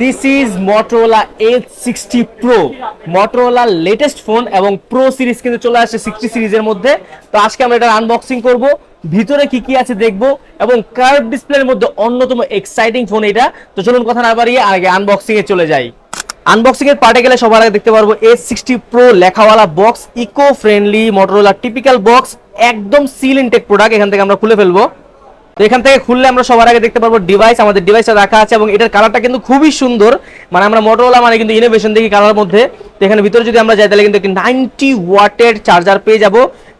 This is Motorola H sixty pro মটোরোলার latest phone এবং pro series কিন্তু চলে আসছে সিক্সটি সিরিজের মধ্যে। তো আজকে আমরা এটা আনবক্সিং করব। ভিতরে কি কি আছে দেখব এবং কার্ভ ডিসপ্লের মধ্যে অন্যতম এক্সাইটিং ফোন এটা। তো চলুন কথা না বাড়িয়ে আগে আনবক্সিং এ চলে যাই। আনবক্সিং এর পার্টে গেলে সবার আগে দেখতে পারব S sixty pro লেখাওয়ালা box eco friendly Motorola typical box একদম সিল ইনটেক প্রোডাক্ট এখান থেকে আমরা খুলে ফেলব। তো এখান থেকে খুললে আমরা সবার আগে দেখতে পারব ডিভাইস আমাদের ডিভাইসটা রাখা আছে এবং এটার কালারটা কিন্তু খুবই সুন্দর। মানে আমরা মোটরোলা মানে কিন্তু ইনোভেশন দেখি কালার মধ্যে। তো এখানে ভিতরে যদি আমরা যাই তাহলে কিন্তু একটি নাইনটি ওয়াটের চার্জার পেয়ে যাব,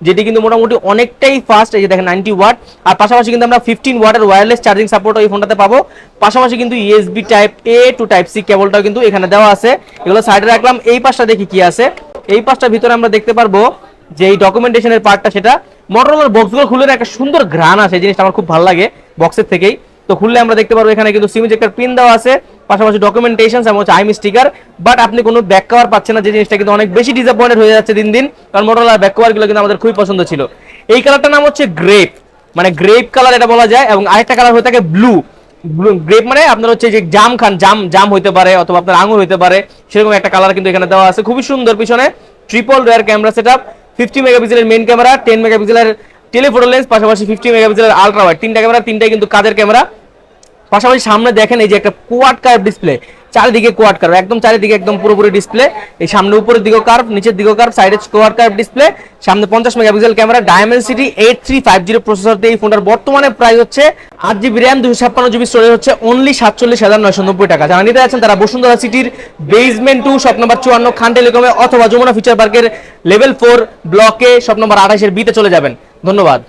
যেটি কিন্তু মোটামুটি অনেকটাই ফাস্ট এই যে দেখেন নাইনটি ওয়াট আর পাশাপাশি কিন্তু আমরা ফিফটিন ওয়াটের ওয়্যারলেস চার্জিং সাপোর্ট এই ফোনটাতে পাবো। পাশাপাশি কিন্তু USB type A to type C কেবলটাও কিন্তু এখানে দেওয়া আছে। এগুলো সাইডে রাখলাম। এই পাশটা দেখি কি আছে। এই পাশটার ভিতরে আমরা দেখতে পারব যে এই ডকুমেন্টেশনের পার্টটা সেটা মোটরোলার বক্সগুলো খুলে একটা সুন্দর ঘ্রাণ আছে এই জিনিসটা আমার খুব ভালো লাগে বক্সের থেকেই। তো খুললে আমরা দেখতে পারব, এখানে কিন্তু সিম একটা পিন দেওয়া আছে, পাশাপাশি ডকুমেন্টেশন এবং হচ্ছে আইম স্টিকার বাট আপনি কোনো ব্যাক কভার পাচ্ছেন না, যে জিনিসটা কিন্তু অনেক বেশি ডিসঅ্যাপয়েন্টেড হয়ে যাচ্ছে দিন দিন, কারণ মোটরোলার ব্যাক কভারগুলো কিন্তু আমাদের খুবই পছন্দ ছিল। এই কালারটার নাম হচ্ছে গ্রেপ মানে গ্রেপ কালার এটা বলা যায়, এবং আরেকটা কালার হয়ে থাকে ব্লু গ্রেপ মানে আপনার হচ্ছে যে জাম খান, জাম জাম হইতে পারে, অথবা আপনার আঙুর হইতে পারে, সেরকম একটা কালার কিন্তু এখানে দেওয়া আছে, খুবই সুন্দর পিছনে triple rear camera setup fifty মেগাপিক্সেলের মেন ক্যামেরা টেন মেগাপিক্সেলের টেলিফোটো লেন্স পাশাপাশি ফিফটি মেগাপিক্সেলের আলট্রা ওয়াইড তিনটা ক্যামেরা তিনটাই কিন্তু কাজের ক্যামেরা পাশাপাশি সামনে দেখেন এই যে একটা কোয়াড কার্ভ ডিসপ্লে চারিদিকে কোয়াড কার্ভ একদম চারিদিকে একদম পুরোপুরি ডিসপ্লে এই সামনে উপরের দিকেও কার্ভ নিচের দিকেও কার্ভ সাইডে কোয়াড কার্ভ ডিসপ্লে সামনে পঞ্চাশ megapixel camera Dimensity eight three five zero processor দিয়ে এই ফোনটার বর্তমানে প্রাইস হচ্ছে আট জিবি র্যাম দুশো ছাপ্পান্ন জিবি স্টোরেজ হচ্ছে অনলি সাতচল্লিশ হাজার নয়শো নব্বই টাকা। যারা নিতে যাচ্ছেন তারা বসুন্ধরা সিটির বেসমেন্ট টু শপ নম্বর চুয়ান্ন, খান টেলিকমে অথবা যমুনা ফিচার পার্কের লেভেল ফোর ব্লকে শপ নম্বর আঠাশের বিতে চলে যাবেন। ধন্যবাদ।